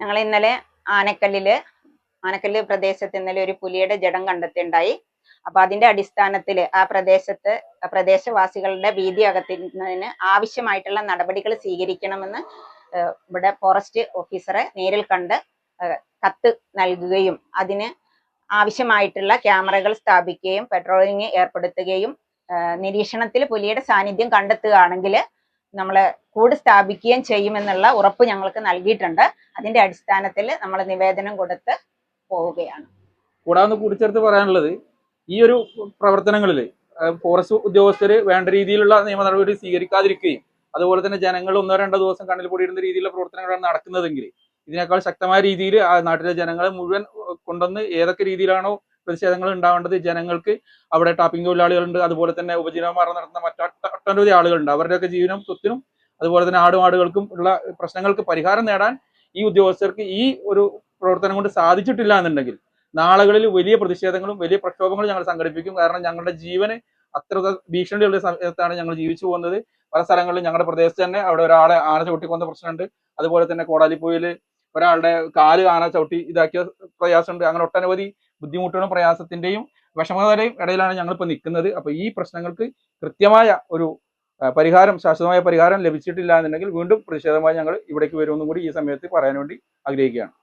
ഞങ്ങൾ ഇന്നലെ ആനക്കല്ലിൽ ആനക്കല്ല് പ്രദേശത്ത് ഇന്നലെ ഒരു പുലിയുടെ ജഡം കണ്ടെത്തിണ്ടായി അപ്പൊ അതിന്റെ അടിസ്ഥാനത്തിൽ ആ പ്രദേശത്ത് പ്രദേശവാസികളുടെ ഭീതി അകറ്റുന്നതിന് ആവശ്യമായിട്ടുള്ള നടപടികൾ സ്വീകരിക്കണമെന്ന് ഇവിടെ ഫോറസ്റ്റ് ഓഫീസറെ നേരിൽ കണ്ട് കത്ത് നൽകുകയും അതിന് ആവശ്യമായിട്ടുള്ള ക്യാമറകൾ സ്ഥാപിക്കുകയും പെട്രോളിംഗ് ഏർപ്പെടുത്തുകയും നിരീക്ഷണത്തിൽ പുലിയുടെ സാന്നിധ്യം കണ്ടെത്തുകയാണെങ്കിൽ നമ്മൾ കൂട് സ്ഥാപിക്കുകയും ചെയ്യുമെന്നുള്ള ഉറപ്പ് ഞങ്ങൾക്ക് നൽകിയിട്ടുണ്ട്. അതിന്റെ അടിസ്ഥാനത്തിൽ നമ്മൾ നിവേദനം കൊടുത്ത് പോവുകയാണ്. കൂടാതെ കൂടിച്ചേർത്ത് പറയാനുള്ളത് ഈ ഒരു പ്രവർത്തനങ്ങളിൽ ഫോറസ്റ്റ് ഉദ്യോഗസ്ഥർ വേണ്ട രീതിയിലുള്ള നിയമ നടപടി സ്വീകരിക്കാതിരിക്കുകയും അതുപോലെ തന്നെ ജനങ്ങൾ ഒന്നോ രണ്ടോ ദിവസം കണ്ണിൽ പൊടിയിടുന്ന രീതിയിലുള്ള പ്രവർത്തനങ്ങളാണ് നടക്കുന്നതെങ്കിൽ ഇതിനേക്കാൾ ശക്തമായ രീതിയിൽ നാട്ടിലെ ജനങ്ങളെ മുഴുവൻ കൊണ്ടുവന്ന് ഏതൊക്കെ രീതിയിലാണോ പ്രതിഷേധങ്ങൾ ഉണ്ടാവേണ്ടത് ജനങ്ങൾക്ക് അവിടെ ടാപ്പിംഗ് തൊഴിലാളികളുണ്ട് അതുപോലെ തന്നെ ഉപജീവനമാർഗം നടത്തുന്ന മറ്റൊട്ട- ഒട്ടനവധി ആളുകളുണ്ട്. അവരുടെയൊക്കെ ജീവനും സ്വത്തിനും അതുപോലെ തന്നെ ആടുമാടുകൾക്കും ഉള്ള പ്രശ്നങ്ങൾക്ക് പരിഹാരം നേടാൻ ഈ ഉദ്യോഗസ്ഥർക്ക് ഈ ഒരു പ്രവർത്തനം കൊണ്ട് സാധിച്ചിട്ടില്ല എന്നുണ്ടെങ്കിൽ നാളുകളിൽ വലിയ പ്രതിഷേധങ്ങളും വലിയ പ്രക്ഷോഭങ്ങളും ഞങ്ങൾ സംഘടിപ്പിക്കും. കാരണം ഞങ്ങളുടെ ജീവന് അത്ര ഭീഷണിയുള്ള സമയത്താണ് ഞങ്ങൾ ജീവിച്ചു പോകുന്നത്. പല സ്ഥലങ്ങളിലും ഞങ്ങളുടെ പ്രദേശത്ത് തന്നെ അവിടെ ഒരാളെ ആന ചവിട്ടിക്കൊന്ന പ്രശ്നമുണ്ട്. അതുപോലെ തന്നെ കോടാലിപ്പോയിൽ ഒരാളുടെ കാൽ ആന ചവിട്ടി ഇതാക്കിയ പ്രയാസമുണ്ട്. അങ്ങനെ ഒട്ടനവധി ബുദ്ധിമുട്ടുകളും പ്രയാസത്തിന്റെയും വിഷമതയുടെയും ഇടയിലാണ് ഞങ്ങൾ ഇപ്പൊ നിൽക്കുന്നത്. അപ്പോൾ ഈ പ്രശ്നങ്ങൾക്ക് കൃത്യമായ ഒരു പരിഹാരം ശാശ്വതമായ പരിഹാരം ലഭിച്ചിട്ടില്ല എന്നുണ്ടെങ്കിൽ വീണ്ടും പ്രതിഷേധമായി ഞങ്ങൾ ഇവിടേക്ക് വരുമെന്നും കൂടി ഈ സമയത്ത് പറയാൻ വേണ്ടി ആഗ്രഹിക്കുകയാണ്.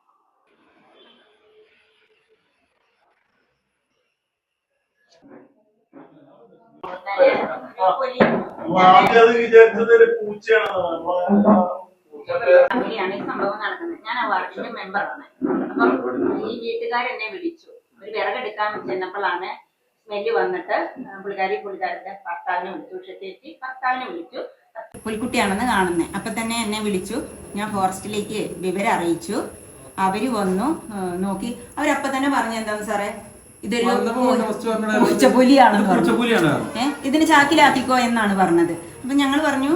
ആദ്യം ഞാൻ ആ വാർഡിന്റെ മെമ്പറാണ്. അപ്പം ഈ വീട്ടുകാരെന്നെ വിളിച്ചു. ഒരു വിറകെടുക്കാൻ ചെന്നപ്പോഴാണ് സ്മെല്ല് വന്നിട്ട് പുള്ളിക്കാരി പുള്ളിക്കാരുടെ ഭർത്താവിനെ വിളിച്ചു. ചേച്ചി ഭർത്താവിനെ വിളിച്ചു. പുലിക്കുട്ടിയാണെന്ന് കാണുന്നത് അപ്പൊ തന്നെ എന്നെ വിളിച്ചു. ഞാൻ ഫോറസ്റ്റിലേക്ക് വിവരം അറിയിച്ചു. അവർ വന്നു നോക്കി. അവരപ്പ തന്നെ പറഞ്ഞു എന്താന്ന് സാറേ? ഇതൊരു പൂച്ചപ്പുലിയാണ് ഇതിന് ചാക്കിലാക്കിക്കോ എന്നാണ് പറഞ്ഞത്. അപ്പൊ ഞങ്ങൾ പറഞ്ഞു.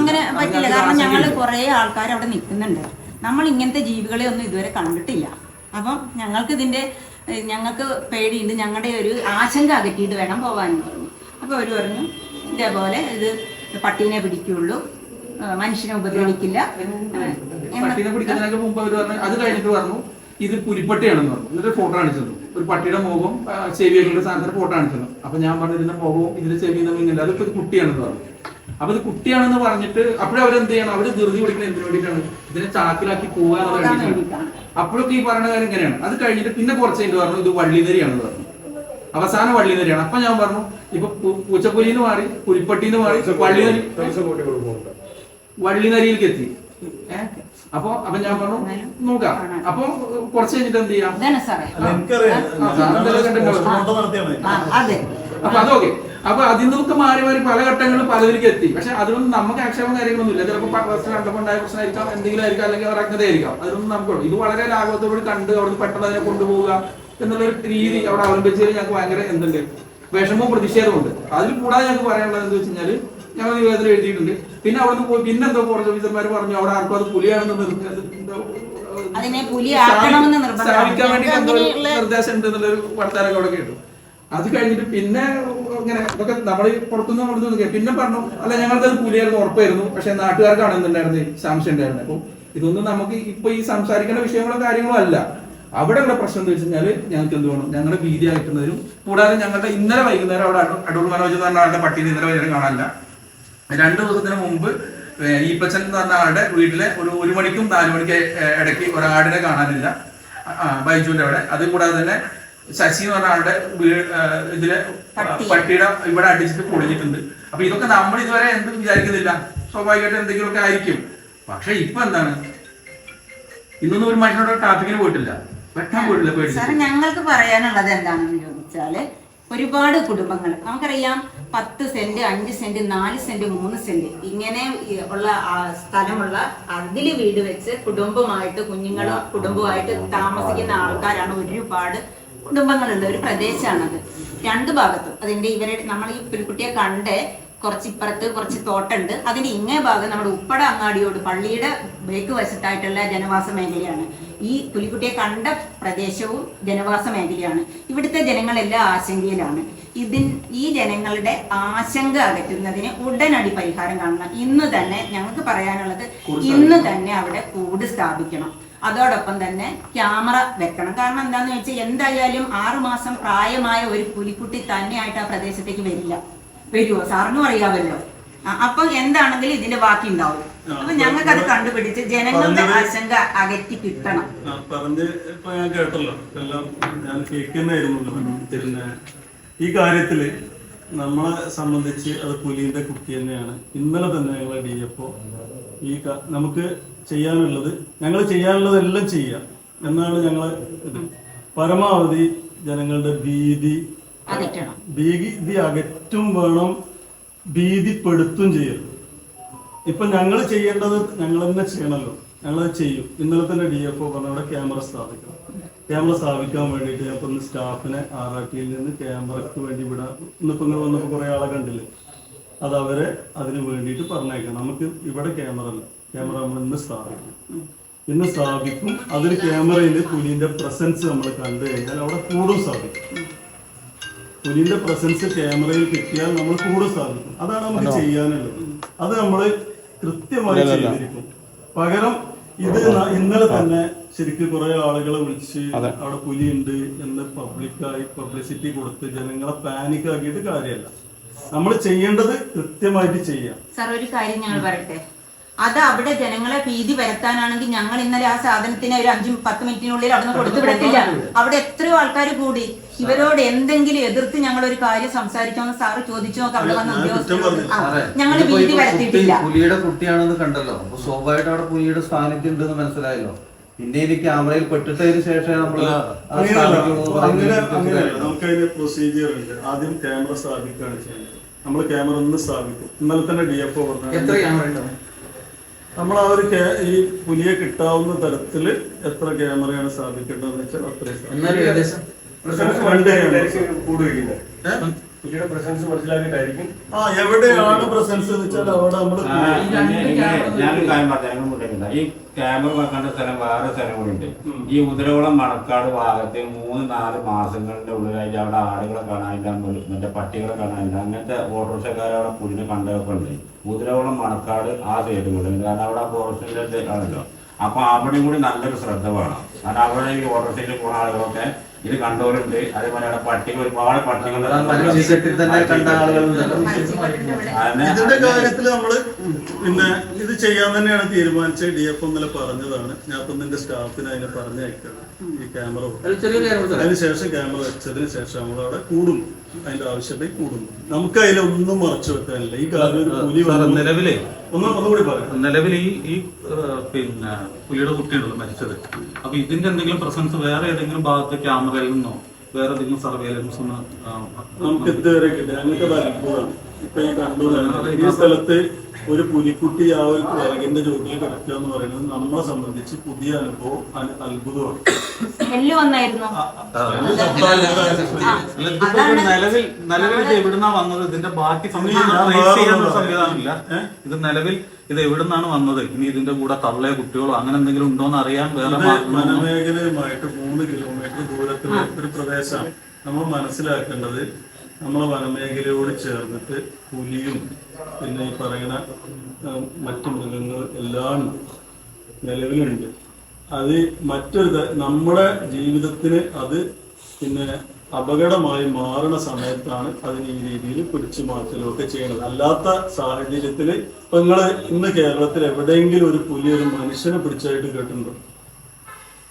അങ്ങനെ പറ്റില്ല. കാരണം ഞങ്ങൾ കൊറേ കുറെ ആൾക്കാർ അവിടെ നിൽക്കുന്നുണ്ട്. നമ്മൾ ഇങ്ങനത്തെ ജീവികളെ ഒന്നും ഇതുവരെ കണ്ടിട്ടില്ല. അപ്പം ഞങ്ങൾക്ക് ഇതിന്റെ ഞങ്ങൾക്ക് പേടിയുണ്ട്. ഞങ്ങളുടെ ഒരു ആശങ്ക അകറ്റിയിട്ട് വേണം പോകാനെന്ന് പറഞ്ഞു. അപ്പോൾ അവർ പറഞ്ഞു ഇതേപോലെ ഇത് പട്ടീനെ പിടിക്കുള്ളൂ. മനുഷ്യനെ ഉപദ്രവിക്കില്ല. പട്ടീനെ പിടിക്കുന്നതിനൊക്കെ മുമ്പ് അവർ പറഞ്ഞു അത് കഴിഞ്ഞിട്ട് പറഞ്ഞു ഇത് പുലിപ്പട്ടിയാണെന്ന് പറഞ്ഞു. എന്നിട്ട് ഫോട്ടോ കാണിച്ചു ഒരു പട്ടിയുടെ മുഖം ചെവിയൊക്കെ സാധനത്തിന്റെ ഫോട്ടോ കാണിച്ചു അപ്പൊ ഞാൻ പറഞ്ഞു ഇതിന്റെ മുഖവും ഇതിന്റെ ചെവിയും തമ്മിൽ ഇങ്ങനെ കുട്ടിയാണെന്ന് പറഞ്ഞു. അപ്പൊ ഇത് കുട്ടിയാണെന്ന് പറഞ്ഞിട്ട് അപ്പോഴും അവരെന്ത് ചെയ്യണം അവർ ധൃതി പിടിക്കണം എന്തിനു വേണ്ടിയിട്ടാണ്? ഇതിനെ ചാക്കിലാക്കി വേണ്ടിയിട്ടാണ്. അപ്പോഴൊക്കെ ഈ പറയുന്ന കാര്യം ഇങ്ങനെയാണ്. അത് കഴിഞ്ഞിട്ട് പിന്നെ കുറച്ച് എന്ത് പറഞ്ഞു ഇത് വള്ളിനരിയാണെന്ന് പറഞ്ഞു. അവസാന വള്ളിനരിയാണ് അപ്പൊ ഞാൻ പറഞ്ഞു ഇപ്പൊ പൂച്ചപ്പുലിന്ന് മാറി പുലിപ്പട്ടിന്ന് മാറി വള്ളിനരി വള്ളിനരിയിലേക്ക് എത്തി. അപ്പൊ അപ്പൊ ഞാൻ പറഞ്ഞു നോക്കാം. അപ്പൊ കുറച്ച് കഴിഞ്ഞിട്ട് എന്ത് ചെയ്യാം? അപ്പൊ അതൊക്കെ. അപ്പൊ അതിൽ നിന്നൊക്കെ മാറി മാറി പല ഘട്ടങ്ങളിലും പലതിലേക്ക് എത്തി. പക്ഷെ അതിലൊന്നും നമുക്ക് ആക്ഷേപം കാര്യങ്ങളൊന്നും ഇല്ല ചിലപ്പോൾ പ്രശ്നം കണ്ടപ്പോൾ ഉണ്ടായ പ്രശ്നമായിരിക്കാം എന്തെങ്കിലും ആയിരിക്കാം അല്ലെങ്കിൽ അവർ അജ്ഞതയായിരിക്കാം അതിലൊന്നും നമുക്ക് ഇത് വളരെ ലാഘവത്തോട് കണ്ട് അവിടെ പെട്ടെന്ന് അതിനെ കൊണ്ടുപോവുക എന്നുള്ളൊരു രീതി അവിടെ അവലംബിച്ചതിൽ ഞങ്ങൾക്ക് ഭയങ്കര എന്തുണ്ട്? വിഷമവും പ്രതിഷേധമുണ്ട് അതിൽ കൂടാതെ ഞങ്ങൾക്ക് പറയാനുള്ളത് എന്താ വെച്ച് കഴിഞ്ഞാൽ ഞങ്ങൾ നിവേദനം എഴുതിയിട്ടുണ്ട്. പിന്നെ അവിടെ നിന്ന് പോയി പിന്നെ എന്തോ ഫോറസ്റ്റ് ഓഫീസർമാർ പറഞ്ഞു അവിടെ ആർക്കും അത് പുലിയാണെന്ന് നിർദ്ദേശം ഉണ്ട് എന്നുള്ളൊരു വർത്താനൊക്കെ അവിടെ കേട്ടു. അത് കഴിഞ്ഞിട്ട് പിന്നെ ഇങ്ങനെ ഇതൊക്കെ നമ്മൾ പുറത്തുനിന്ന് കൊടുത്തു നിൽക്കുക പിന്നെ പറഞ്ഞു അല്ല ഞങ്ങൾക്ക് അത് കൂലിയായിരുന്നു ഉറപ്പായിരുന്നു. പക്ഷെ നാട്ടുകാർക്കാണ് എന്തുണ്ടായിരുന്നത് സംശയം ഉണ്ടായിരുന്നത് അപ്പൊ ഇതൊന്നും നമുക്ക് ഇപ്പൊ ഈ സംസാരിക്കേണ്ട വിഷയങ്ങളോ കാര്യങ്ങളോ അല്ല. അവിടെയുള്ള പ്രശ്നം എന്ന് വെച്ച് ഞങ്ങൾക്ക് എന്ത് വേണം? ഞങ്ങളുടെ ഭീതി അകറ്റുന്നതിനും കൂടാതെ ഞങ്ങളുടെ ഇന്നലെ വൈകുന്നേരം അവിടെ അടൂർ- മനോജ് എന്ന് പറഞ്ഞ ആളുടെ പട്ടിയിൽ ഇന്നലെ വൈകുന്നേരം കാണാനില്ല. രണ്ടു ദിവസത്തിന് മുമ്പ് ഈപ്പച്ചൻ എന്ന് പറഞ്ഞ ആളുടെ വീട്ടിലെ ഒരു ഒരു മണിക്കും നാലു മണിക്ക് ഇടയ്ക്ക് ഒരാടിനെ കാണാനില്ല. ബൈജുവിന്റെ അവിടെ. അതും കൂടാതെ തന്നെ ശശി എന്ന് പറഞ്ഞ ആളുടെ ഇതിലെ പട്ടിയുടെ ഇവിടെ അടിച്ചിട്ട് പൊളിഞ്ഞിട്ടുണ്ട്. അപ്പൊ ഇതൊക്കെ നമ്മൾ ഇതുവരെ എന്തും വിചാരിക്കുന്നില്ല. സ്വാഭാവികമായിട്ട് എന്തെങ്കിലുമൊക്കെ ആയിരിക്കും. പക്ഷെ ഇപ്പൊ എന്താണ്? ഇന്നൊന്നും ഒരു മനുഷ്യനോട് ടാപ്പിങ്ങിന് പോയിട്ടില്ല. വെട്ടാൻ പോയിട്ടില്ല പേടിച്ചു സാറേ ഞങ്ങൾക്ക് പറയാനുള്ളത് എന്താണെന്ന് ചോദിച്ചാൽ ഒരുപാട് കുടുംബങ്ങൾ. നമുക്കറിയാം പത്ത് സെന്റ് അഞ്ച് സെന്റ് നാല് സെന്റ് മൂന്ന് സെന്റ് ഇങ്ങനെ ഉള്ള സ്ഥലമുള്ള അതിൽ വീട് വെച്ച് കുടുംബമായിട്ട് കുഞ്ഞുങ്ങളും കുടുംബമായിട്ട് താമസിക്കുന്ന ആൾക്കാരാണ് ഒരുപാട് കുടുംബങ്ങളുള്ള ഒരു പ്രദേശമാണത് രണ്ട് ഭാഗത്തും. അതിന്റെ ഇവരെ നമ്മൾ ഈ പുൽക്കുട്ടിയെ കണ്ട് കുറച്ച് ഇപ്പുറത്ത് കുറച്ച് തോട്ടുണ്ട്. അതിന് ഇങ്ങേ ഭാഗം നമ്മുടെ ഉപ്പട അങ്ങാടിയോട് പള്ളിയുടെ ബേക്ക് വശത്തായിട്ടുള്ള ജനവാസ മേഖലയാണ്. ഈ പുലിക്കുട്ടിയെ കണ്ട പ്രദേശവും ജനവാസ മേഖലയാണ്. ഇവിടുത്തെ ജനങ്ങളെല്ലാം ആശങ്കയിലാണ്. ഇതിൻ ഈ ജനങ്ങളുടെ ആശങ്ക അകറ്റുന്നതിന് ഉടനടി പരിഹാരം കാണണം. ഇന്ന് തന്നെ ഞങ്ങൾക്ക് പറയാനുള്ളത് ഇന്ന് തന്നെ അവിടെ കൂട് സ്ഥാപിക്കണം. അതോടൊപ്പം തന്നെ ക്യാമറ വെക്കണം. കാരണം എന്താന്ന് വെച്ചാൽ എന്തായാലും ആറുമാസം പ്രായമായ ഒരു പുലിക്കുട്ടി തന്നെയായിട്ട് ആ പ്രദേശത്തേക്ക് വരില്ല. വരുമോ സാറിനും അറിയാമല്ലോ. അപ്പൊ എന്താണെങ്കിലും ഇതിന്റെ ബാക്കി ഉണ്ടാവും. അപ്പൊ ഞങ്ങൾക്ക് അത് കണ്ടുപിടിച്ച് ജനങ്ങളുടെ ആശങ്ക അകറ്റി കിട്ടണം. ആ, പറഞ്ഞ് ഇപ്പൊ ഞാൻ കേട്ടല്ലോ. എല്ലാം ഞാൻ പിന്നെ ഈ കാര്യത്തിൽ നമ്മളെ സംബന്ധിച്ച് അത് പുലിന്റെ കുട്ടി തന്നെയാണ്. ഇന്നലെ തന്നെ ഞങ്ങളെ ഡി എഫ് ഈ നമുക്ക് ചെയ്യാനുള്ളത് ഞങ്ങൾ ചെയ്യാനുള്ളതെല്ലാം ചെയ്യാം. എന്നാണ് ഞങ്ങൾ പരമാവധി ജനങ്ങളുടെ ഭീതി ഭീതി അകറ്റും വേണം ഭീതിപ്പെടുത്തും ചെയ്യരുത്. ഇപ്പൊ ഞങ്ങൾ ചെയ്യേണ്ടത് ഞങ്ങൾ തന്നെ ചെയ്യണമല്ലോ ഞങ്ങളത് ചെയ്യും. ഇന്നലെ തന്നെ ഡി എഫ് ഒ പറഞ്ഞ അവിടെ ക്യാമറ സ്ഥാപിക്കണം. ക്യാമറ സ്ഥാപിക്കാൻ വേണ്ടിയിട്ട് ഞാൻ ഇപ്പൊ സ്റ്റാഫിനെ ആർ ആർ ടിയിൽ നിന്ന് ക്യാമറക്ക് വേണ്ടി വിടാം ഇന്നിപ്പോ നിങ്ങൾ വന്നപ്പോ കുറെ ആളെ കണ്ടില്ലേ? അത് അവരെ അതിന് വേണ്ടിയിട്ട് പറഞ്ഞേക്കണം. നമുക്ക് ഇവിടെ ക്യാമറ അല്ല ക്യാമറ നമ്മൾ ഇന്ന് സ്ഥാപിക്കും ഇന്ന് സ്ഥാപിക്കും അതിൽ ക്യാമറയിൽ പുലിന്റെ പ്രസൻസ് നമ്മൾ കണ്ടു കഴിഞ്ഞാൽ അവിടെ കൂടും സ്ഥാപിക്കും പുലിന്റെ പ്രസൻസ് ക്യാമറയിൽ കിട്ടിയാൽ നമ്മൾ കൂടും സ്ഥാപിക്കും അതാണ് നമുക്ക് ചെയ്യാനുള്ളത്. അത് നമ്മൾ കൃത്യമായി ചെയ്തിരിക്കും. പകരം ഇത് ഇന്നലെ തന്നെ ശരിക്കും കുറെ ആളുകളെ വിളിച്ച് അവിടെ പുലിയുണ്ട് എന്ന് പബ്ലിക്കായി പബ്ലിസിറ്റി കൊടുത്ത് ജനങ്ങളെ പാനിക് ആക്കിയിട്ട് കാര്യമല്ല. നമ്മൾ ചെയ്യേണ്ടത് കൃത്യമായിട്ട് ചെയ്യാം. സാർ ഒരു കാര്യം ഞങ്ങൾ പറയട്ടെ? അത് അവിടെ ജനങ്ങളെ ഭീതി വരുത്താനാണെങ്കിൽ ഞങ്ങൾ ഇന്നലെ ആ സാധനത്തിന് ഒരു അഞ്ചും പത്ത് മിനിറ്റിനുള്ളിൽ അവിടെ നിന്ന് കൊടുത്തു വിടത്തില്ല അവിടെ എത്രയോ ആൾക്കാർ കൂടി. ഇവരോട് എന്തെങ്കിലും എതിർത്ത് ഞങ്ങൾ ഒരു കാര്യം സംസാരിച്ചോന്ന് സാറ് ചോദിച്ചു നോക്കാം അവിടെ വന്ന ഉദ്യോഗസ്ഥ ഞങ്ങൾ ഭീതി വരുത്തിയിട്ടില്ല പുലിയുടെ കുട്ടിയാണെന്ന് കണ്ടല്ലോ. അപ്പൊ സ്വാഭാവികമായിട്ട് അവിടെ പുലിയുടെ സാന്നിധ്യം ഉണ്ടെന്ന് മനസ്സിലായല്ലോ. പിന്നെ ഇനി ക്യാമറയിൽ പെട്ടിട്ടതിന് ശേഷം നമ്മൾ നമുക്കതിന് പ്രൊസീജിയർ ഉണ്ട്. ആദ്യം ക്യാമറ സ്ഥാപിക്കുകയാണ് ചെയ്യുന്നത്. നമ്മൾ ക്യാമറ ഒന്ന് സ്ഥാപിക്കും. ഇന്നലെ തന്നെ ഡി എഫ് ഒ പറഞ്ഞു എത്ര ക്യാമറ ഉണ്ടാവും നമ്മൾ ആ ഒരു ഈ പുലിയെ കിട്ടാവുന്ന തരത്തിൽ എത്ര ക്യാമറയാണ് സ്ഥാപിക്കേണ്ടതെന്ന് വെച്ചാൽ അത്രയും പുലിയുടെ പ്രസൻസ് മനസ്സിലാക്കിയിട്ടായിരിക്കും. ആ എവിടെയാണ് പ്രസൻസ് എന്ന് വെച്ചാൽ അവിടെ നമ്മൾ ഞാനൊരു കാര്യം പറഞ്ഞു മുട്ടില്ല ഈ ക്യാമറ വെക്കേണ്ട സ്ഥലം വേറെ സ്ഥലം കൂടി ഉണ്ട്. ഈ ഉദരകുളം മണക്കാട് ഭാഗത്ത് മൂന്ന് നാല് മാസങ്ങളുടെ ഉള്ളിലായിട്ട് അവിടെ ആടുകളെ കാണാനില്ല മറ്റേ പട്ടികളെ കാണാനില്ല അങ്ങനത്തെ ഓട്ടോറിക്ഷക്കാരെ അവിടെ പുതിനെ കണ്ടതൊക്കെ ഉണ്ട്. ഉദരകുളം മണക്കാട് ആ സൈഡുകളിൽ കാരണം അവിടെ ഫോറസ്റ്റിന്റെ ആണല്ലോ. അപ്പൊ അവിടെയും കൂടി നല്ലൊരു ശ്രദ്ധ വേണം. കാരണം അവിടെ ഈ ഓട്ടോറിക്ഷയിൽ പോകുന്ന ആളുകളൊക്കെ ഇത് കണ്ടവരുണ്ട്. അതേപോലെ അവിടെ പട്ടികൾ ഒരുപാട് പട്ടികൾ ഇതിന്റെ കാര്യത്തിൽ നമ്മൾ പിന്നെ ഇത് ചെയ്യാൻ തന്നെയാണ് തീരുമാനിച്ചത്. ഡി എഫ് ഇന്നലെ പറഞ്ഞതാണ്. ഞാൻ ഇപ്പൊ നിന്റെ സ്റ്റാഫിന് അതിനെ പറഞ്ഞയക്കണം ഈ ക്യാമറ അതിനുശേഷം ചെറിയ ക്യാമറ വെച്ചതിന് ശേഷം നമ്മൾ അവിടെ കൂടുന്നു അതിന്റെ ആവശ്യത കൂടുന്നു. നമുക്ക് അതിലൊന്നും മറച്ചു വെക്കാനില്ല. ഈ കാര്യം നിലവിലെ ഒന്ന് ഒന്നുകൂടി പറയാം. നിലവിൽ ഈ ഈ പിന്നെ പുലിയുടെ കുട്ടിയുണ്ടല്ലോ മരിച്ചത്. അപ്പൊ ഇതിന്റെ എന്തെങ്കിലും പ്രസൻസ് വേറെ ഏതെങ്കിലും ഭാഗത്ത് ക്യാമറയിൽ നിന്നോ വേറെ ഏതെങ്കിലും സർവേലൻസ് നമുക്ക് ഇതുവരെ കിട്ടില്ല അത്ഭുതമാണ് ഇപ്പൊ ഈ കണ്ടു ഈ സ്ഥലത്ത് ഒരു പുലിക്കുട്ടി ആ ഒരു കിഴകിന്റെ ജോലിയിൽ കിടക്കുക എന്ന് പറയുന്നത് നമ്മളെ സംബന്ധിച്ച് പുതിയ അനുഭവം അത്ഭുതമാണ്. നിലവിൽ നിലവിൽ ഇത് എവിടുന്നാ വന്നത്? ഇതിന്റെ ബാക്കി സംവിധാനമില്ല. ഇത് നിലവിൽ ഇത് എവിടുന്നാണ് വന്നത്? ഇനി ഇതിന്റെ കൂടെ തള്ളയോ കുട്ടികളോ അങ്ങനെ എന്തെങ്കിലും ഉണ്ടോ എന്ന് അറിയാൻ വേറെ വനമേഖലയുമായിട്ട് മൂന്ന് കിലോമീറ്റർ ദൂരത്തിലുള്ള ഒരു പ്രദേശമാണ്. നമ്മൾ മനസ്സിലാക്കേണ്ടത് നമ്മളെ വനമേഖലയോട് ചേർന്നിട്ട് പുലിയും പിന്നെ ഈ പറയുന്ന മറ്റു മൃഗങ്ങൾ എല്ലാം നിലവിലുണ്ട്. അത് മറ്റൊരു നമ്മുടെ ജീവിതത്തിന് അത് പിന്നെ അപകടമായി മാറുന്ന സമയത്താണ് അതിന് ഈ രീതിയിൽ പിടിച്ചു മാറ്റലൊക്കെ ചെയ്യണത് അല്ലാത്ത സാഹചര്യത്തിൽ ഇപ്പൊ നിങ്ങൾ ഇന്ന് കേരളത്തിൽ എവിടെയെങ്കിലും ഒരു പുലി ഒരു മനുഷ്യനെ പിടിച്ചായിട്ട് കേട്ടിട്ടുണ്ടോ?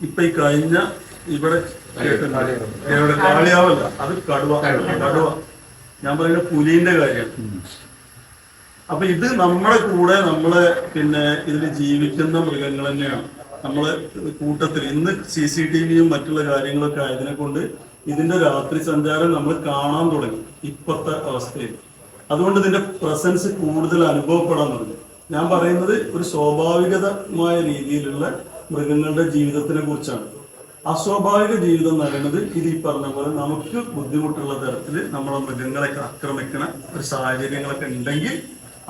ഇപ്പൊ ഈ കഴിഞ്ഞ ഇവിടെ കാളിയാവല്ല അത് കടുവ കടുവ. ഞാൻ പറയുന്ന പുലിന്റെ കാര്യം. അപ്പൊ ഇത് നമ്മുടെ കൂടെ നമ്മൾ പിന്നെ ഇതിൽ ജീവിക്കുന്ന മൃഗങ്ങൾ തന്നെയാണ്. നമ്മളെ കൂട്ടത്തിൽ ഇന്ന് സി സി ടി വിയും മറ്റുള്ള കാര്യങ്ങളൊക്കെ ആയതിനെ കൊണ്ട് ഇതിന്റെ രാത്രി സഞ്ചാരം നമ്മൾ കാണാൻ തുടങ്ങി ഇപ്പോഴത്തെ അവസ്ഥയിൽ അതുകൊണ്ട് ഇതിന്റെ പ്രസൻസ് കൂടുതൽ അനുഭവപ്പെടാൻ തുടങ്ങി. ഞാൻ പറയുന്നത് ഒരു സ്വാഭാവികതമായ രീതിയിലുള്ള മൃഗങ്ങളുടെ ജീവിതത്തിനെ കുറിച്ചാണ്. അസ്വാഭാവിക ജീവിതം പറയുന്നത് ഇത് ഈ പറഞ്ഞ പോലെ നമുക്ക് ബുദ്ധിമുട്ടുള്ള തരത്തിൽ നമ്മളെ മൃഗങ്ങളെയൊക്കെ ആക്രമിക്കണ ഒരു സാഹചര്യങ്ങളൊക്കെ ഉണ്ടെങ്കിൽ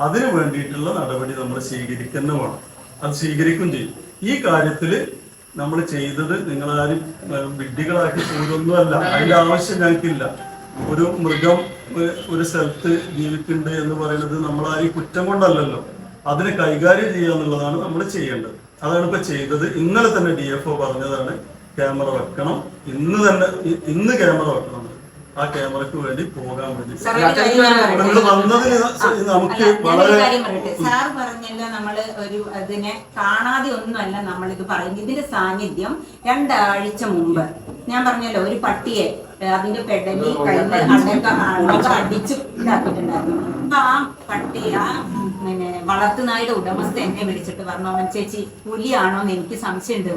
അതിനു വേണ്ടിയിട്ടുള്ള നടപടി നമ്മൾ സ്വീകരിക്കുന്ന വേണം. അത് സ്വീകരിക്കും ചെയ്യും. ഈ കാര്യത്തിൽ നമ്മൾ ചെയ്തത് നിങ്ങളാരും വിഡ്ഢികളാക്കി പോരൊന്നുമല്ല അതിന്റെ ആവശ്യം ഞങ്ങൾക്കില്ല. ഒരു മൃഗം ഒരു സ്ഥലത്ത് ജീവിക്കുന്നുണ്ട് എന്ന് പറയുന്നത് നമ്മളാരും കുറ്റം കൊണ്ടല്ലല്ലോ. അതിനെ കൈകാര്യം ചെയ്യുക എന്നുള്ളതാണ് നമ്മൾ ചെയ്യേണ്ടത്. അതാണ് ഇപ്പൊ ചെയ്തത്. ഇന്നലെ തന്നെ ഡി എഫ് ഒ പറഞ്ഞതാണ്. ക്യാമറ വെക്കണം. ഇന്ന് തന്നെ ഇന്ന് ക്യാമറ വെക്കണം. ആ ക്യാമറയ്ക്ക് വേണ്ടി പോകാൻ വേണ്ടി? നിങ്ങൾ വന്നതിന് നമുക്ക് വളരെ സാർ പറഞ്ഞല്ലോ നമ്മൾ ഒരു അതിനെ കാണാതെ ഒന്നുമല്ല നമ്മൾ ഇത് പറയുന്നത്. ഇതിന്റെ സാന്നിധ്യം രണ്ടാഴ്ച മുമ്പ്. ഞാൻ പറഞ്ഞല്ലോ ഒരു പട്ടിയെ അതിന്റെ പെടലി കയ്യിൽ അടക്ക അടക്ക അടിച്ച് ഇതാക്കിയിട്ടുണ്ടായിരുന്നു. അപ്പൊ ആ പട്ടി ആ പിന്നെ വളർത്തുനായുടെ ഉടമസ്ഥ എന്നെ വിളിച്ചിട്ട് പറഞ്ഞു അവൻ ചേച്ചി പുലിയാണോ എന്ന് എനിക്ക് സംശയമുണ്ട്.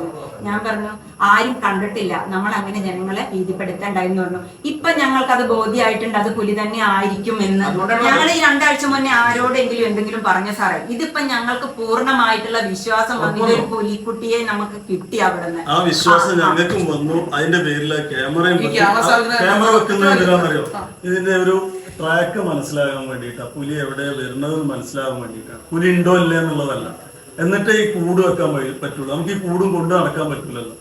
ഞാൻ പറഞ്ഞു ആരും കണ്ടിട്ടില്ല. നമ്മൾ അങ്ങനെ ജനങ്ങളെ ഭീതിപ്പെടുത്തേണ്ടായിരുന്നു പറഞ്ഞു. ഇപ്പൊ ഞങ്ങൾക്കത് ബോധ്യമായിട്ടുണ്ട് അത് പുലി തന്നെ ആയിരിക്കും എന്ന്. ഞങ്ങൾ ഈ രണ്ടാഴ്ച മുന്നേ ആരോടെങ്കിലും എന്തെങ്കിലും പറഞ്ഞ സാറേ? ഇതിപ്പോ ഞങ്ങൾക്ക് പൂർണമായിട്ടുള്ള വിശ്വാസം വന്നിട്ട് പുലിക്കുട്ടിയെ നമുക്ക് കിട്ടി അവിടെ നിന്ന് ആ വിശ്വാസം ഞങ്ങൾക്കും വന്നു. അതിന്റെ പേരിൽ ക്യാമറ ആ സാധനം ക്യാമറ വെക്കുന്നത് എന്തിനാണെന്നറിയോ ഇതിന്റെ ഒരു ട്രാക്ക് മനസ്സിലാകാൻ വേണ്ടിയിട്ടാണ് പുലി എവിടെ വരുന്നത് മനസ്സിലാകാൻ വേണ്ടിയിട്ടാണ്. പുലി ഉണ്ടോ ഇല്ലേ എന്നുള്ളതല്ല. എന്നിട്ടേ ഈ കൂട് വെക്കാൻ പറ്റുള്ളൂ. നമുക്ക് ഈ കൂടും കൊണ്ട് നടക്കാൻ പറ്റില്ലല്ലോ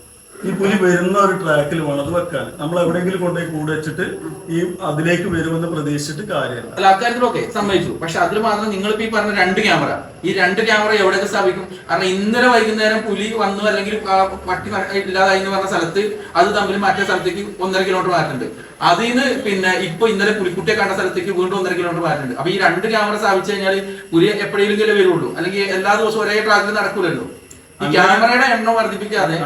ഈ പുലി വരുന്ന ഒരു ട്രാക്കിൽ വേണം. അത് വെക്കാൻ. നമ്മൾ എവിടെയെങ്കിലും കൊണ്ടുപോയി കൂടെ വെച്ചിട്ട് ഈ അതിലേക്ക് വരുമെന്ന് പ്രതീക്ഷിച്ചിട്ട് കാര്യമില്ല. അല്ല അക്കാര്യത്തിലൊക്കെ സമ്മതിച്ചു. പക്ഷെ അതിൽ മാത്രം നിങ്ങൾ ഈ പറഞ്ഞ രണ്ട് ക്യാമറ ഈ രണ്ട് ക്യാമറ എവിടെയൊക്കെ സ്ഥാപിക്കും? കാരണം ഇന്നലെ വൈകുന്നേരം പുലി വന്നു അല്ലെങ്കിൽ പട്ടി ഇല്ലാതായി എന്ന് പറഞ്ഞ സ്ഥലത്ത് അത് തമ്മിൽ മറ്റേ സ്ഥലത്തേക്ക് ഒന്നര കിലോമീറ്റർ മാറ്റുന്നുണ്ട് അതിൽ നിന്ന് പിന്നെ ഇപ്പൊ ഇന്നലെ പുലിക്കുട്ടിയെ കണ്ട സ്ഥലത്തേക്ക് വീണ്ടും ഒന്നര കിലോമീറ്റർ മാറ്റുന്നുണ്ട് അപ്പൊ ഈ രണ്ട് ക്യാമറ സ്ഥാപിച്ചു കഴിഞ്ഞാൽ പുലി എപ്പോഴെങ്കിലും വരുള്ളൂ. അല്ലെങ്കിൽ എല്ലാ ദിവസവും ഒരേ ട്രാക്കിൽ നടക്കൂലല്ലോ. ക്യാമറയുടെ എണ്ണം വർദ്ധിപ്പിക്കാതെ.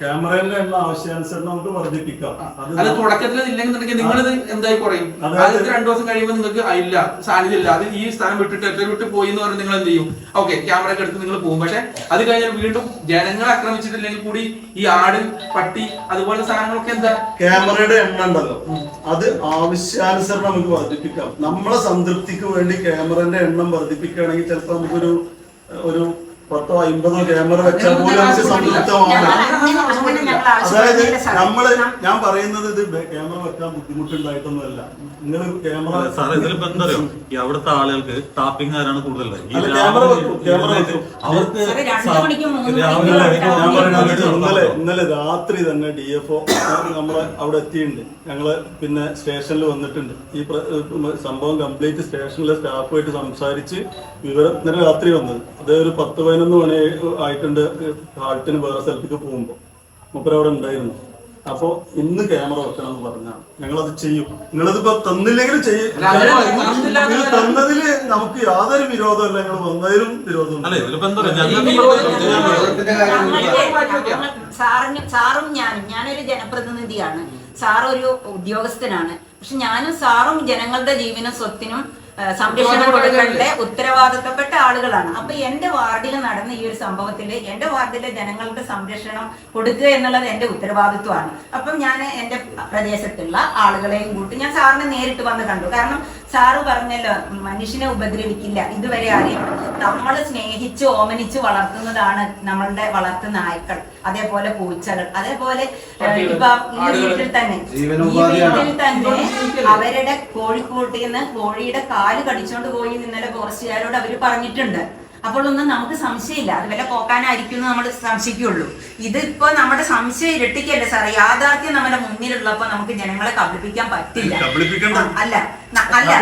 ക്യാമറയുടെ എണ്ണം ആവശ്യാനുസരണം നമുക്ക് വർദ്ധിപ്പിക്കാം. അത് അത് തുടക്കത്തിൽ ഇല്ലെന്നുണ്ടെങ്കിൽ നിങ്ങളിത് എന്തായി കുറയും? ആദ്യത്തെ രണ്ടു ദിവസം കഴിയുമ്പോൾ നിങ്ങൾക്ക് ഇല്ല സാന്നിധ്യം ഇല്ല അത് ഈ സ്ഥാനം വിട്ടിട്ട് എത്ര വിട്ട് പോയി എന്ന് പറഞ്ഞ് നിങ്ങൾ എന്ത് ചെയ്യും? ഓക്കെ ക്യാമറ ഒക്കെ എടുത്ത് നിങ്ങൾ പോകും. പക്ഷെ അത് കഴിഞ്ഞാൽ വീണ്ടും ജനങ്ങളെ ആക്രമിച്ചിട്ടില്ലെങ്കിൽ കൂടി ഈ ആട് പട്ടി അതുപോലെ സാധനങ്ങളൊക്കെ എന്താ? ക്യാമറയുടെ എണ്ണം ഉണ്ടല്ലോ. അത് ആവശ്യാനുസരണം നമുക്ക് വർദ്ധിപ്പിക്കാം. നമ്മളെ സംതൃപ്തിക്ക് വേണ്ടി ക്യാമറന്റെ എണ്ണം വർദ്ധിപ്പിക്കുകയാണെങ്കിൽ ചിലപ്പോൾ നമുക്കൊരു ഒരു പത്തോ അമ്പതോ ക്യാമറ വെച്ചാൽ പോലും നമുക്ക് സംതൃപ്തമാണ് അതായത് നമ്മൾ ഞാൻ പറയുന്നത് ഇത് ക്യാമറ വെക്കാൻ ബുദ്ധിമുട്ടുണ്ടായിട്ടൊന്നുമല്ല. നിങ്ങൾ ക്യാമറ സാറേ ഇതിലിപ്പോ എന്താ അറിയോ? ഈ അവിടുത്തെ ആളുകൾക്ക് ടാപ്പിംഗ് ആരാണ് അല്ല, വെക്കും, വെക്കും. അവർക്ക് സാ- രാവിലെ മണിക്കും ഞാൻ പറയുന്നത് ഇന്നലെ ഇന്നലെ രാത്രി തന്നെ ഡി എഫ് ഒ നമ്മളെ അവിടെ എത്തിയിട്ടുണ്ട്. ഞങ്ങൾ പിന്നെ സ്റ്റേഷനിൽ വന്നിട്ടുണ്ട്. ഈ പ്ര- സംഭവം കംപ്ലീറ്റ് സ്റ്റേഷനിലെ സ്റ്റാഫുമായിട്ട് സംസാരിച്ച് വിവരം ഇന്നലെ രാത്രി വന്നത്. അത് ഒരു പത്ത് പതിനൊന്ന് മണി ആയിട്ടുണ്ട്. ഹാൾട്ടിന് വേറെ സ്ഥലത്തേക്ക് പോകുമ്പോൾ മുപ്പര അവിടെ ഉണ്ടായിരുന്നു. അപ്പോ ഇന്ന് ക്യാമറ വെക്കണം എന്ന് പറഞ്ഞാണ്. ഞങ്ങളത് ചെയ്യും. നിങ്ങളിതിപ്പോ തന്നില്ലെങ്കിലും ചെയ്യും. നിങ്ങൾ തന്നതിൽ നമുക്ക് യാതൊരു വിരോധമല്ല ഞങ്ങൾ വന്നതിലും വിരോധം സാറിന് സാറും ഞാനും ഞാനൊരു ജനപ്രതിനിധിയാണ്. സാർ ഒരു ഉദ്യോഗസ്ഥനാണ്. പക്ഷെ ഞാനും സാറും ജനങ്ങളുടെ ജീവനും സ്വത്തിനും സംരക്ഷണം കൊടുക്കേണ്ട ഉത്തരവാദിത്തപ്പെട്ട ആളുകളാണ്. അപ്പൊ എന്റെ വാർഡിൽ നടന്ന ഈ ഒരു സംഭവത്തിൽ എന്റെ വാർഡിലെ ജനങ്ങൾക്ക് സംരക്ഷണം കൊടുക്കുക എന്നുള്ളത് എന്റെ ഉത്തരവാദിത്വമാണ്. അപ്പം ഞാൻ എന്റെ പ്രദേശത്തുള്ള ആളുകളെയും കൂട്ടി ഞാൻ സാറിനെ നേരിട്ട് വന്ന് കണ്ടു. കാരണം സാറ് പറഞ്ഞല്ലോ മനുഷ്യനെ ഉപദ്രവിക്കില്ല. ഇതുവരെ ആരെയും നമ്മൾ സ്നേഹിച്ച് ഓമനിച്ച് വളർത്തുന്നതാണ് നമ്മളുടെ വളർത്തു നായ്ക്കൾ. അതേപോലെ പൂച്ചകൾ. അതേപോലെ ഏഹ്, ഇപ്പൊ ഈ വീട്ടിൽ തന്നെ. ഈ വീട്ടിൽ തന്നെ അവരുടെ കോഴിക്കൂട്ടിൽ നിന്ന് കോഴിയുടെ കാൽ കടിച്ചോണ്ട് പോയി ഇന്നലെ ഫോറസ്റ്റുകാരോട് അവർ പറഞ്ഞിട്ടുണ്ട്. അപ്പോൾ ഒന്നും നമുക്ക് സംശയമില്ല. അത് വല്ല പോക്കാനായിരിക്കും നമ്മൾ സംശയിക്കുള്ളൂ ഇതിപ്പോ നമ്മുടെ സംശയം ഇരട്ടിക്കല്ലേ സാറേ? യാഥാർത്ഥ്യം നമ്മുടെ മുന്നിലുള്ളപ്പോ നമുക്ക് ജനങ്ങളെ കബളിപ്പിക്കാൻ പറ്റില്ല. കബളിപ്പിക്കണ്ട. അല്ല. അല്ല.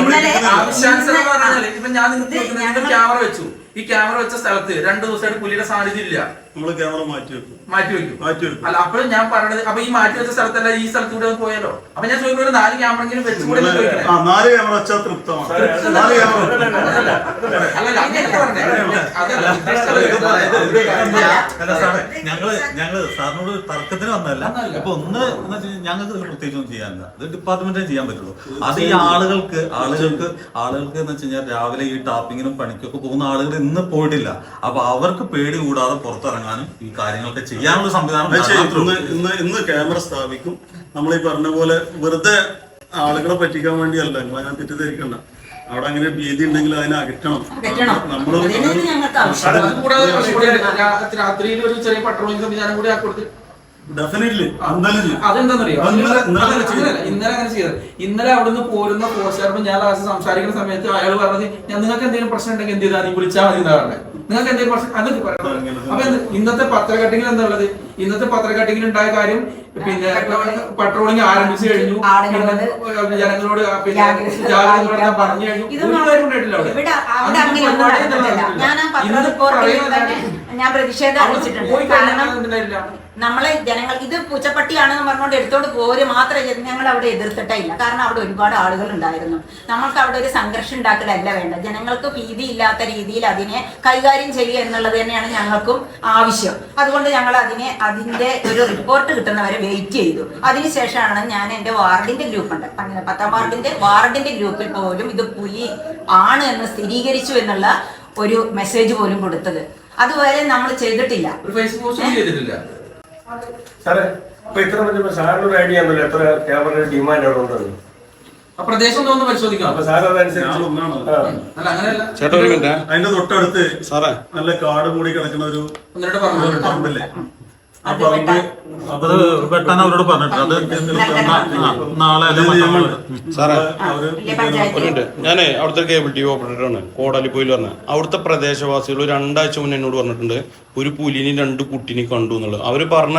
ഇന്നലെ ഞാൻ ക്യാമറ വെച്ചു. ഈ ക്യാമറ വെച്ച സ്ഥലത്ത് രണ്ടു ദിവസമായിട്ട് പുലിയുടെ സാന്നിധ്യം ഇല്ല. നമ്മൾ ക്യാമറ മാറ്റി വെക്കും മാറ്റി വെക്കും മാറ്റി വെക്കും അല്ല അപ്പോഴും ഞാൻ പറഞ്ഞത് അപ്പൊ ഈ മാറ്റി വെച്ച സ്ഥലത്തല്ല ഈ സ്ഥലത്തൂടെ കൂടെ പോയാലോ അപ്പൊ ഞാൻ ചോദിക്കുന്നത് ഒരു നാല് ക്യാമറെങ്കിലും വെച്ചുകൂടെ വെച്ച് ചോദിക്കണേ ആ നാല് ക്യാമറ വെച്ചാൽ തൃപ്തമാണ് നാല് ക്യാമറ അല്ലല്ല പറഞ്ഞേ ഞങ്ങൾ ഞങ്ങൾ സാറിനോട് തർക്കത്തിന് വന്നതല്ല. ഇപ്പൊ ഒന്ന് ഞങ്ങൾക്ക് പ്രത്യേകിച്ച് ഒന്നും ചെയ്യാനില്ല അത് ഡിപ്പാർട്ട്മെന്റിനെ ചെയ്യാൻ പറ്റുള്ളൂ അത് ഈ ആളുകൾക്ക് ആളുകൾക്ക് ആളുകൾക്ക് എന്ന് വെച്ച് കഴിഞ്ഞാൽ രാവിലെ ഈ ടാപ്പിങ്ങിനും പണിക്കൊക്കെ പോകുന്ന ആളുകൾ ഇന്ന് പോയിട്ടില്ല അപ്പൊ അവർക്ക് പേടി കൂടാതെ പുറത്തിറങ്ങാനും ഈ കാര്യങ്ങളൊക്കെ ചെയ്യാനുള്ള സംവിധാനം ഇന്ന് ഇന്ന് ക്യാമറ സ്ഥാപിക്കും. നമ്മൾ ഈ പറഞ്ഞ പോലെ വെറുതെ ആളുകളെ പറ്റിക്കാൻ വേണ്ടിയല്ല. നിങ്ങൾ അതിനെ തെറ്റിദ്ധരിക്കണ്ട. അവിടെ അങ്ങനെ ഭീതി ഉണ്ടെങ്കിൽ അതിനെ അകറ്റണം. നമ്മൾ രാത്രിയിൽ ഒരു ചെറിയ പട്രോളിംഗ് സംവിധാനം കൂടി ആക്കി ഡെഫിനറ്റ്ലി അതെന്താണെന്നറിയോ ഇന്നലെ- അങ്ങനെ ചെയ്തത്. ഇന്നലെ അവിടുന്ന് പോരുന്ന പോസ്റ്റുകാരപ്പം ഞാൻ ലാസ്റ്റ് സംസാരിക്കുന്ന സമയത്ത് അയാൾ പറഞ്ഞത് ഞാൻ നിങ്ങൾക്ക് എന്തെങ്കിലും പ്രശ്നം ഉണ്ടെങ്കിൽ എന്ത് ചെയ്താൽ നീ വിളിച്ചാൽ മതി എന്നാ പറഞ്ഞത്. നിങ്ങൾക്ക് എന്തെങ്കിലും പ്രശ്നം? അതൊക്കെ പറയണം. അപ്പൊ ഇന്നത്തെ പത്രക്കട്ടിങ്ങിൽ എന്താ ഉള്ളത്? ഇന്നത്തെ പത്രക്കട്ടിങ്ങിൽ ഉണ്ടായ കാര്യം പിന്നെ പട്രോളിംഗ് ആരംഭിച്ചു കഴിഞ്ഞു. ജനങ്ങളോട് ജാഗ്രത പറഞ്ഞു കഴിഞ്ഞു. ഞാൻ പ്രതിഷേധം അറിയിച്ചിട്ടുണ്ട് കാരണം നമ്മളെ ജനങ്ങൾ ഇത് പൂച്ചപ്പട്ടിയാണെന്ന് പറഞ്ഞുകൊണ്ട് എടുത്തോണ്ട് പോര് മാത്രമേ ഞങ്ങൾ അവിടെ എതിർത്തിട്ടേ ഇല്ല. കാരണം അവിടെ ഒരുപാട് ആളുകൾ ഉണ്ടായിരുന്നു. നമ്മൾക്ക് അവിടെ ഒരു സംഘർഷം ഉണ്ടാക്കലല്ല വേണ്ട ജനങ്ങൾക്ക് ഭീതി ഇല്ലാത്ത രീതിയിൽ അതിനെ കൈകാര്യം ചെയ്യുക എന്നുള്ളത് തന്നെയാണ് ഞങ്ങൾക്കും ആവശ്യം. അതുകൊണ്ട് ഞങ്ങൾ അതിനെ അതിന്റെ ഒരു റിപ്പോർട്ട് കിട്ടുന്നവരെ വെയിറ്റ് ചെയ്തു. അതിനുശേഷമാണ് ഞാൻ എന്റെ വാർഡിന്റെ ഗ്രൂപ്പ് ഉണ്ട് പതിന- പത്താം വാർഡിന്റെ വാർഡിന്റെ ഗ്രൂപ്പിൽ പോലും ഇത് പുലി ആണ് എന്ന് സ്ഥിരീകരിച്ചു എന്നുള്ള ഒരു മെസ്സേജ് പോലും കൊടുത്തത്. അതുവരെ നമ്മൾ ചെയ്തിട്ടില്ല. സാറേ ഇപ്പൊ ഇത്ര പറഞ്ഞപ്പോ സാറിന് ഒരു ഐഡിയ ഉണ്ടല്ലോ എത്ര ക്യാമറ ഡിമാൻഡ് അവിടെ ഉണ്ടെന്ന് ആ പ്രദേശം തോന്നുന്നു പരിശോധിക്കാം. അതിന്റെ തൊട്ടടുത്ത് സാറേ. നല്ല കാട് മൂടി കിടക്കുന്ന ഒരു ഒന്നിട്ട് പറഞ്ഞു. ഒരു പറമ്പില്ലേ ആ അത് പറമ്പ് അത്. വെട്ടാൻ അവരോട് പറഞ്ഞിട്ടുണ്ട് അത് നാളെ. സാറേ ഞാനേ അവിടുത്തെ കേബിൾ ടി വി ഓപ്പറേറ്ററാണ്. കോടാലിപ്പോയിൽ പറഞ്ഞത് അവിടുത്തെ പ്രദേശവാസികൾ രണ്ടാഴ്ച മുന്നേ എന്നോട് പറഞ്ഞിട്ടുണ്ട് ഒരു പുലിനെയും രണ്ട് കുട്ടിനെയും കണ്ടു എന്നുള്ളത്. അവർ പറഞ്ഞ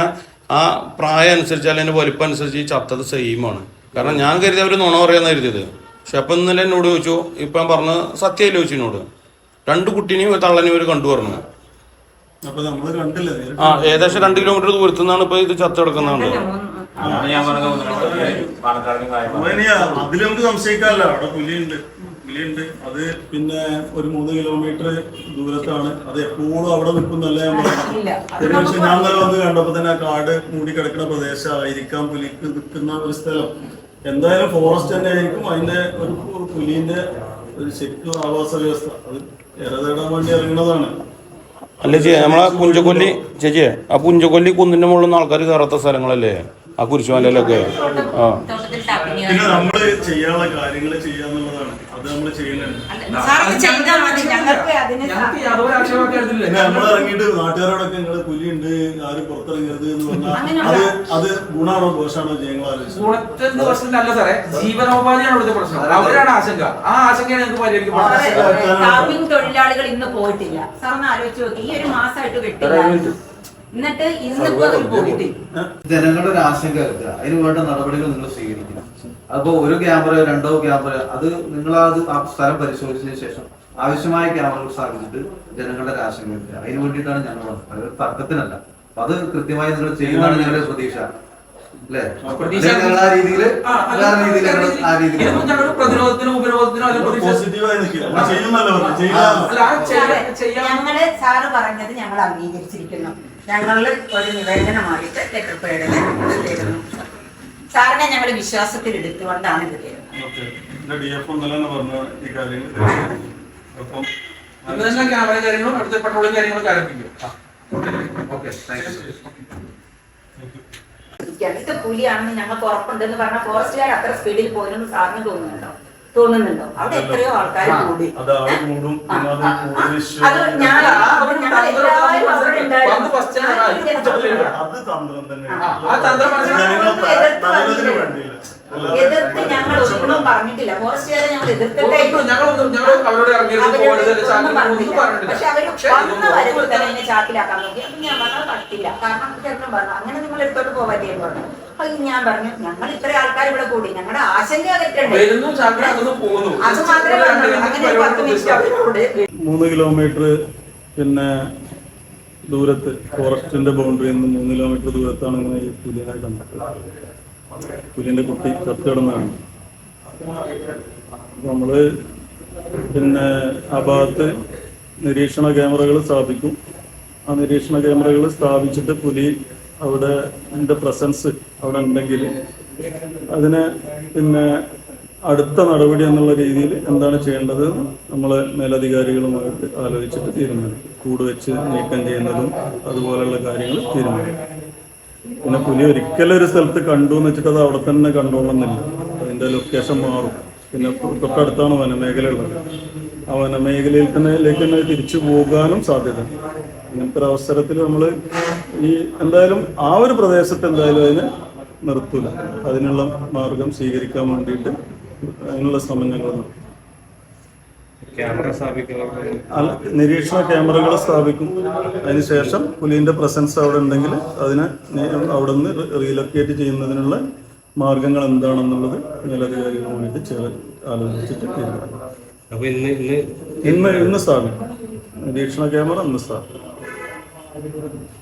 ആ പ്രായം അനുസരിച്ച് അല്ലെങ്കിൽ വലിപ്പം അനുസരിച്ച് ഈ ചത്തത് സെയിമാണ് കാരണം ഞാൻ കരുതി അവർ നുണ പറയാന്ന് കരുതിയത്. പക്ഷെ അപ്പം ഇന്നലെ എന്നോട് ചോദിച്ചു ഇപ്പം ഞാൻ പറഞ്ഞ സത്യം ചോദിച്ചു എന്നോട്. രണ്ട് കുട്ടീനെയും ഒരു തള്ളനെയും അവർ കണ്ടു പറഞ്ഞു അപ്പൊ നമ്മൾ കണ്ടില്ലേ നേരിട്ട്? ആ ഏകദേശം രണ്ട് കിലോമീറ്റർ ദൂരത്തു നിന്നാണ് ഇപ്പൊ ഇത് ചത്ത കിടക്കുന്നത് അതിൽ നമുക്ക് സംശയിക്കാമല്ലോ അവിടെ പുലിയുണ്ട്. പുലിയുണ്ട്. അത് പിന്നെ ഒരു മൂന്ന് കിലോമീറ്റർ ദൂരത്താണ്. അത് എപ്പോഴും അവിടെ നിൽക്കുന്നല്ല ഞാൻ പറഞ്ഞു ഇല്ല. പക്ഷെ ഞാൻ വന്ന് കണ്ടപ്പോ തന്നെ ആ കാട് മൂടി കിടക്കുന്ന പ്രദേശമായിരിക്കാം പുലിക്ക് നിൽക്കുന്ന ഒരു സ്ഥലം. എന്തായാലും ഫോറസ്റ്റ് തന്നെ ആയിരിക്കും. അതിന്റെ ഒരു പുലിന്റെ ഒരു ശരിക്കും ആവാസ വ്യവസ്ഥ. അത് ഇറതേടാൻ വേണ്ടി ഇറങ്ങുന്നതാണ്. അല്ല ചേച്ചി? നമ്മളെ പുഞ്ചക്കൊല്ലി ചേച്ചിയെ ആ പുഞ്ചക്കൊല്ലി കുന്നിന്റെ മുകളിൽ ആൾക്കാർ കയറാത്ത സ്ഥലങ്ങളല്ലേ? ആ കുരിശുമലയിലൊക്കെ. ആ. പിന്നെ നമ്മൾ ചെയ്യാനുള്ള കാര്യങ്ങൾ ചെയ്യാന്നുള്ളതാണ് അത് നമ്മൾ ചെയ്യുന്നുണ്ട് നമ്മൾ ഇറങ്ങിയിട്ട് നാട്ടുകാരോടൊക്കെ നിങ്ങൾ പുലിയുണ്ട് ആരും പുറത്തിറങ്ങരുത് എന്ന് പറഞ്ഞാൽ അത് അത് ഗുണാണോ ഗുണത്തിന്റെ പ്രശ്നമല്ല സാറേ ജീവനോപാധിയാണ് ഇവിടുത്തെ പ്രശ്നം. അവരാണ് ആശങ്ക. ആ ആശങ്കയാണ് ഞങ്ങൾക്ക് തൊഴിലാളികൾ ഇന്ന് പോയിട്ടില്ല. സാറൊന്ന് ആലോചിച്ച് നോക്കി ഈ ഒരു മാസമായിട്ട് കിട്ടില്ല. എന്നിട്ട് ഇന്നിപ്പോ പോയിട്ടില്ല ജനങ്ങളുടെ ഒരു ആശങ്ക അതിന് വേണ്ട നടപടികൾ നിങ്ങൾ സ്വീകരിക്കണം. അപ്പോ ഒരു ക്യാമറ രണ്ടോ ക്യാമറ അത് നിങ്ങൾ അത് ആ സ്ഥലം പരിശോധിച്ചതിന് ശേഷം ആവശ്യമായ ക്യാമറകൾ സ്ഥാപിച്ചിട്ട് ജനങ്ങളുടെ ഒരു ആശങ്ക അതിന് വേണ്ടിയിട്ടാണ് ഞങ്ങൾ വന്നത് അത് തർക്കത്തിനല്ല. അത് കൃത്യമായി നിങ്ങൾ ചെയ്യുന്നതാണ് ഞങ്ങളുടെ പ്രതീക്ഷ. ഞങ്ങൾ പ്രതിരോധത്തിനോ ഉപരോധത്തിനോ സാറ് പറഞ്ഞത് ഞങ്ങൾ അംഗീകരിച്ചിരിക്കുന്നു. ഞങ്ങളിൽ ഒരു നിവേദനമായിട്ട് ലെറ്റർ തരുന്നു സാറിനെ ഞങ്ങൾ വിശ്വാസത്തിൽ എടുത്തുകൊണ്ടാണ് ഇത് പുലിയാണെന്ന് ഞങ്ങൾക്ക് ഉറപ്പുണ്ടെന്ന് പറഞ്ഞ ഫോറസ്റ്റുകാർ അത്ര സ്പീഡിൽ പോയിരുന്നു സാറിന് തോന്നുന്നുണ്ടോ? തോന്നുന്നുണ്ടോ? അവിടെ എത്രയോ ആൾക്കാർ കൂടി. അത് ഞാൻ എതിർത്ത് ഞങ്ങൾ ഒന്നും പറഞ്ഞിട്ടില്ല. ഫോറസ്റ്റുകാരെ ഞങ്ങൾ എതിർത്തിട്ടേ പക്ഷെ അവർ വന്ന വരവിൽ തന്നെ എന്നെ ചാക്കിലാക്കാൻ നോക്കി. അപ്പൊ ഞാൻ പറഞ്ഞു പറ്റില്ല. കാരണം ചേട്ടനും പറഞ്ഞു അങ്ങനെ നിങ്ങൾ എടുത്തോട്ട് എന്ന് പറഞ്ഞു. അപ്പൊ ഞാൻ പറഞ്ഞു ഞങ്ങൾ ഇത്ര ആൾക്കാർ ഇവിടെ കൂടി ഞങ്ങളുടെ ആശങ്ക അകറ്റണ്ടേ അത് മാത്രമേ പറഞ്ഞുള്ളൂ. അങ്ങനെ ഒരു പത്ത് മിനിറ്റ് അവരോട് മൂന്ന് കിലോമീറ്റർ പിന്നെ ദൂരത്ത് ഫോറസ്റ്റിന്റെ ബൗണ്ടറിയിൽ നിന്ന് മൂന്ന് കിലോമീറ്റർ ദൂരത്താണ് ഇങ്ങനെ ഈ പുലിനെ കണ്ടത്. പുലിന്റെ കുട്ടി കത്തിടുന്നതാണ് കിടന്നതാണ്. നമ്മൾ പിന്നെ ആ ഭാഗത്ത് നിരീക്ഷണ ക്യാമറകൾ സ്ഥാപിക്കും. ആ നിരീക്ഷണ ക്യാമറകൾ സ്ഥാപിച്ചിട്ട് പുലി അവിടെ എന്റെ പ്രസൻസ് അവിടെ ഉണ്ടെങ്കിൽ അതിന് പിന്നെ അടുത്ത നടപടി എന്നുള്ള രീതിയിൽ എന്താണ് ചെയ്യേണ്ടത് നമ്മളെ മേലധികാരികളുമായിട്ട് ആലോചിച്ചിട്ട് തീരുമാനിക്കും കൂട് വെച്ച് നീക്കം ചെയ്യുന്നതും അതുപോലെയുള്ള കാര്യങ്ങൾ തീരുമാനിക്കും പിന്നെ പുലി ഒരിക്കലും ഒരു സ്ഥലത്ത് കണ്ടു എന്ന് വെച്ചിട്ട് അത് അവിടെ തന്നെ കണ്ടോളുന്നില്ല. അതിന്റെ ലൊക്കേഷൻ മാറും. പിന്നെ തൊട്ടടുത്താണ് വനമേഖല ഉള്ളത് ആ വനമേഖലയിൽ തന്നെയിലേക്ക് തന്നെ തിരിച്ചു പോകാനും സാധ്യത. ഇങ്ങനത്തെ ഒരു അവസരത്തിൽ നമ്മൾ ഈ എന്തായാലും ആ ഒരു പ്രദേശത്ത് എന്തായാലും അതിന് നിർത്തൂല. അതിനുള്ള മാർഗം സ്വീകരിക്കാൻ വേണ്ടിയിട്ട് അതിനുള്ള ശ്രമം ഞങ്ങൾ അല്ല, നിരീക്ഷണ ക്യാമറകൾ സ്ഥാപിക്കും. അതിനുശേഷം പുലിന്റെ പ്രസൻസ് അവിടെ ഉണ്ടെങ്കിൽ അതിനെ അവിടെ നിന്ന് റീലൊക്കേറ്റ് ചെയ്യുന്നതിനുള്ള മാർഗങ്ങൾ എന്താണെന്നുള്ളത് മേലധികാരികളുമായിട്ട് ചേർ ആലോചിച്ചിട്ട് ഇന്ന് ഇന്ന് സ്ഥാപിക്കും. നിരീക്ഷണ ക്യാമറ ഇന്ന് സ്ഥാപിക്കും. এটা করে দিচ্ছি